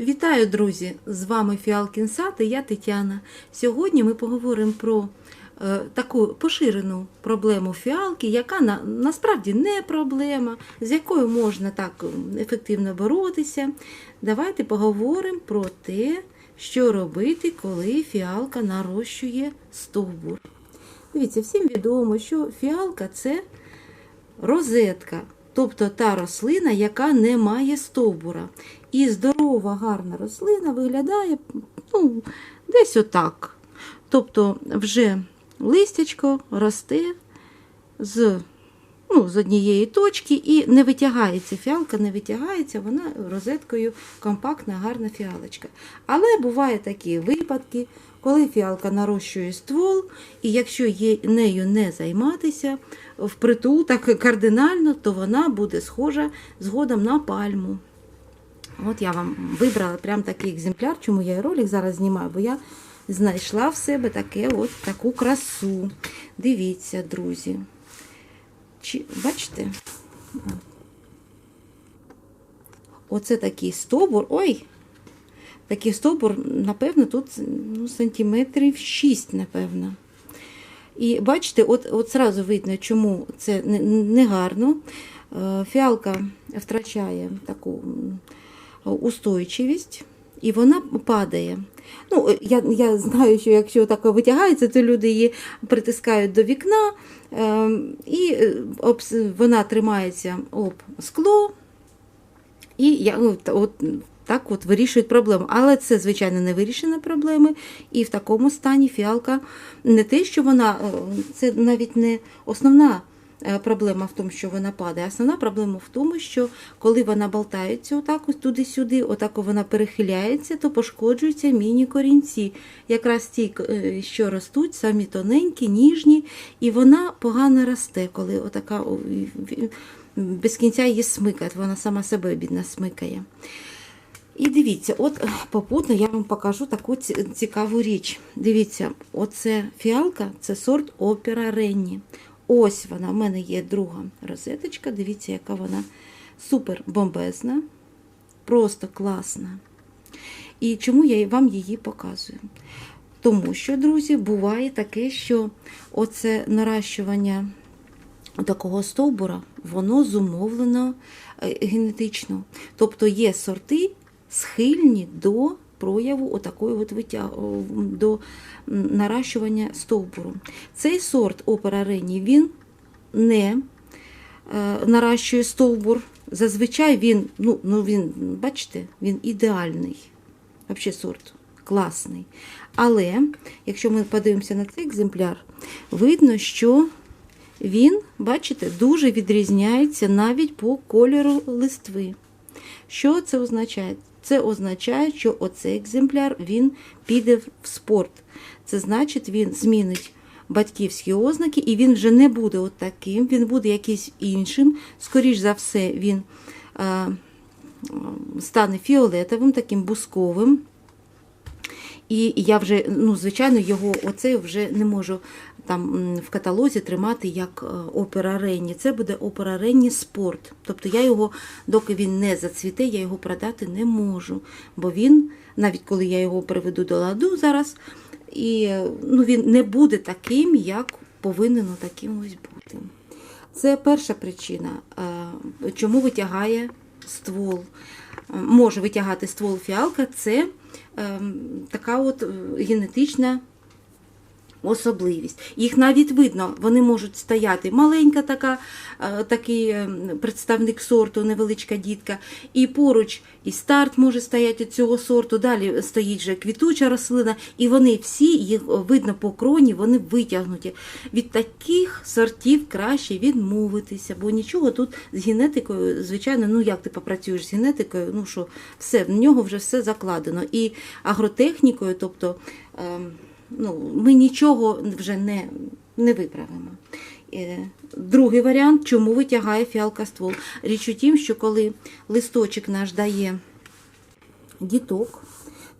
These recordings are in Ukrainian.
Вітаю, друзі! З вами Фіалкін Сад і я Тетяна. Сьогодні ми поговоримо про е, таку поширену проблему фіалки, яка на, насправді не проблема, з якою можна так ефективно боротися. Давайте поговоримо про те, що робити, коли фіалка нарощує стовбур. Дивіться, всім відомо, що фіалка це розетка, тобто та рослина, яка не має стовбура. І здорова, гарна рослина виглядає ну, десь отак. Тобто вже листячко росте з, ну, з однієї точки і не витягається. Фіалка не витягається, вона розеткою компактна, гарна фіалочка. Але бувають такі випадки, коли фіалка нарощує ствол, і якщо є, нею не займатися впритул так кардинально, то вона буде схожа згодом на пальму. От я вам вибрала прям такий екземпляр, чому я і ролик зараз знімаю, бо я знайшла в себе таке от таку красу. Дивіться, друзі. Чи, бачите? Оце такий стовбур. Ой! Такий стовбур, напевно, тут ну, сантиметрів 6, напевно. І бачите, от, от зразу видно, чому це негарно. Не Фіалка втрачає таку устойчивість, і вона падає. Ну, Я я знаю, що якщо так витягається, то люди її притискають до вікна, е, і об, вона тримається об скло, і я, от, так от вирішують проблему. Але це, звичайно, не вирішена проблема. І в такому стані фіалка не те, що вона, це навіть не основна проблема в тому, що вона падає. Основна проблема в тому, що коли вона болтається отак ось туди-сюди, отак вона перехиляється, то пошкоджуються міні-корінці. Якраз ті, що ростуть, самі тоненькі, ніжні, і вона погано росте, коли отака без кінця її смикає, вона сама себе бідна смикає. І дивіться, от попутно я вам покажу таку цікаву річ. Дивіться, оце фіалка це сорт опера Ренні. Ось вона, в мене є друга розеточка. Дивіться, яка вона супер бомбезна, просто класна. І чому я вам її показую? Тому що, друзі, буває таке, що оце наращування такого стовбура, воно зумовлено генетично. Тобто є сорти схильні до прояву отакої от витяг... до наращування стовбуру. Цей сорт опера Рені, він не наращує стовбур. Зазвичай він, ну, ну він, бачите, він ідеальний. Взагалі сорт класний. Але, якщо ми подивимося на цей екземпляр, видно, що він, бачите, дуже відрізняється навіть по кольору листви. Що це означає? Це означає, що оцей екземпляр він піде в спорт. Це значить, він змінить батьківські ознаки, і він вже не буде от таким, він буде якийсь іншим. Скоріш за все, він е, стане фіолетовим, таким бусковим. І я вже, ну, звичайно, його оце вже не можу там в каталозі тримати як опера Ренні. Це буде опера Ренні спорт. Тобто я його, доки він не зацвіте, я його продати не можу. Бо він, навіть коли я його приведу до ладу зараз, і ну, він не буде таким, як повинен таким ось бути. Це перша причина, чому витягає ствол. Може витягати ствол фіалка, це така от генетична особливість. Їх навіть видно, вони можуть стояти маленька така, такий представник сорту, невеличка дітка, і поруч і старт може стояти цього сорту, далі стоїть вже квітуча рослина, і вони всі, їх видно по кроні, вони витягнуті. Від таких сортів краще відмовитися, бо нічого тут з генетикою, звичайно, ну як ти попрацюєш з генетикою, ну що все, в нього вже все закладено. І агротехнікою, тобто ну, ми нічого вже не, не виправимо. Другий варіант, чому витягає фіалка ствол. Річ у тім, що коли листочок наш дає діток,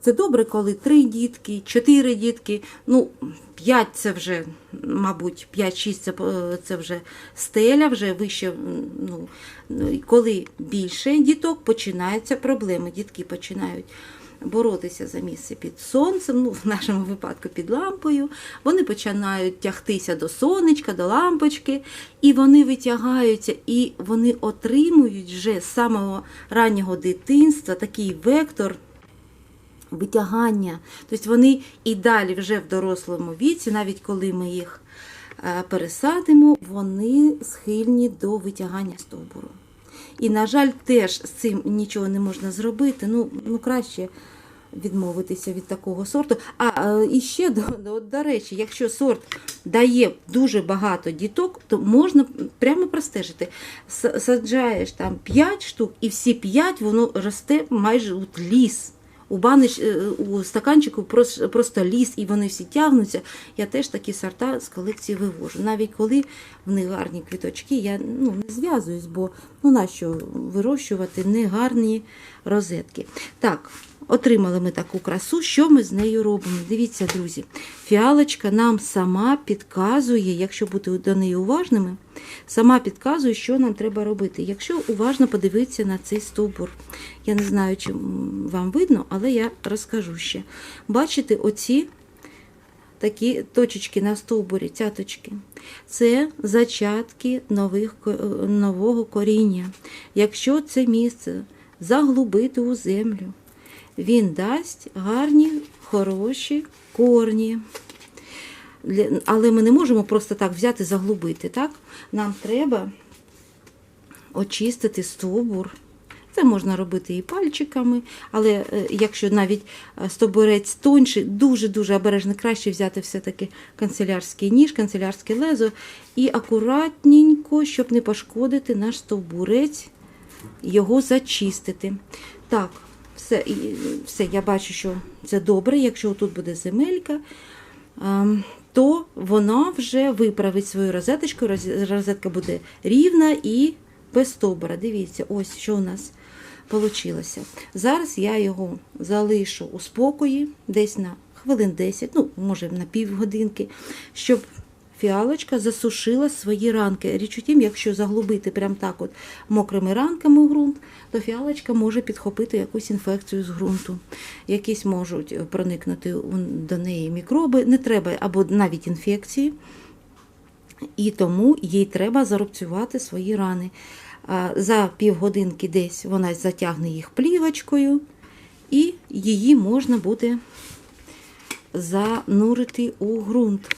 Це добре, коли три дітки, чотири дітки, ну, п'ять це вже, мабуть, 5-6 це, е, це вже стеля, вже вище. Ну, коли більше діток, починаються проблеми. Дітки починають боротися за місце під сонцем, ну, в нашому випадку під лампою. Вони починають тягтися до сонечка, до лампочки, і вони витягаються, і вони отримують вже з самого раннього дитинства такий вектор витягання. Тобто вони і далі вже в дорослому віці, навіть коли ми їх е, пересадимо, вони схильні до витягання стовбуру. І, на жаль, теж з цим нічого не можна зробити. Ну, ну краще відмовитися від такого сорту. А е, і ще до, до, до речі, якщо сорт дає дуже багато діток, то можна прямо простежити. Саджаєш там 5 штук, і всі 5 воно росте майже от ліс. У банич, е, у стаканчику прос- просто ліс, і вони всі тягнуться. Я теж такі сорта з колекції вивожу. Навіть коли в них гарні квіточки, я ну, не зв'язуюсь, бо ну нащо вирощувати негарні розетки. Так, отримали ми таку красу. Що ми з нею робимо? Дивіться, друзі, фіалочка нам сама підказує, якщо бути до неї уважними, сама підказує, що нам треба робити. Якщо уважно подивитися на цей стовбур. Я не знаю, чи вам видно, але я розкажу ще. Бачите, оці такі точечки на стовбурі, цяточки. Це зачатки нових, нового коріння. Якщо це місце заглубити у землю, він дасть гарні, хороші корні. Але ми не можемо просто так взяти, заглубити. Так? Нам треба очистити стовбур. Це можна робити і пальчиками, але е, якщо навіть е, стовбурець тонший, дуже-дуже обережно краще взяти все-таки канцелярський ніж, канцелярське лезо і акуратненько, щоб не пошкодити наш стовбурець, його зачистити. Так, все, і, все, я бачу, що це добре. Якщо тут буде земелька, ем, то вона вже виправить свою розеточку, роз- розетка буде рівна і без стовбура. Дивіться, ось що у нас вийшло. Зараз я його залишу у спокої десь на хвилин 10, ну, може на півгодинки, щоб фіалочка засушила свої ранки. Річ у тім, якщо заглубити прям так от мокрими ранками у ґрунт, то фіалочка може підхопити якусь інфекцію з ґрунту. Якісь можуть проникнути до неї мікроби, не треба, або навіть інфекції. І тому їй треба зарубцювати свої рани. За півгодинки десь вона затягне їх плівочкою, і її можна буде занурити у ґрунт.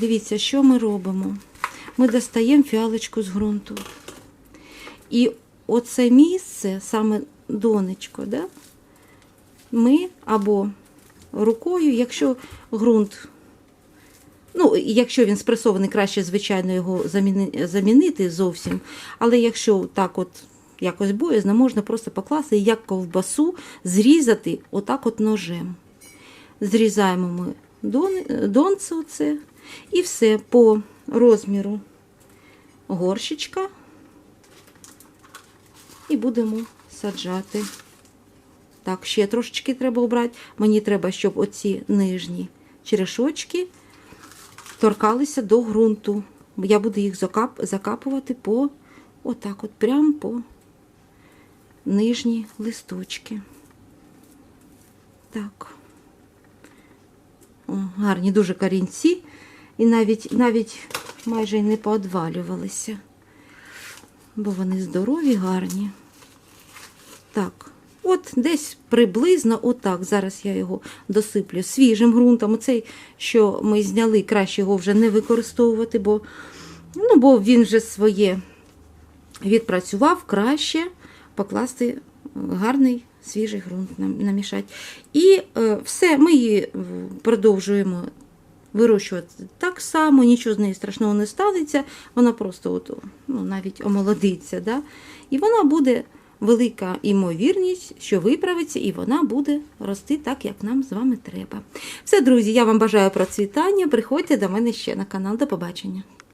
Дивіться, що ми робимо. Ми достаємо фіалочку з ґрунту. І оце місце, саме донечко, да, ми або рукою, якщо ґрунт Ну, якщо він спресований, краще, звичайно, його заміни- замінити зовсім. Але якщо так от якось боязно, можна просто покласти і як ковбасу зрізати отак от ножем. Зрізаємо ми дон, донце оце, і все по розміру горщичка. І будемо саджати. Так, ще трошечки треба обрати. Мені треба, щоб оці нижні черешочки торкалися до ґрунту. Я буду їх закап, закапувати по отак, от прямо по нижні листочки. Так. О, гарні дуже корінці. І навіть, навіть майже не поодвалювалися. Бо вони здорові, гарні. Так. От десь приблизно отак. Зараз я його досиплю свіжим ґрунтом. Оцей, що ми зняли, краще його вже не використовувати, бо, ну, бо він вже своє відпрацював, краще покласти гарний свіжий ґрунт нам- намішати. І е, все, ми її е, продовжуємо вирощувати так само, нічого з нею страшного не станеться, вона просто от, ну, навіть омолодиться. Да? І вона буде велика імовірність, що виправиться, і вона буде рости так, як нам з вами треба. Все, друзі, я вам бажаю процвітання. Приходьте до мене ще на канал. До побачення.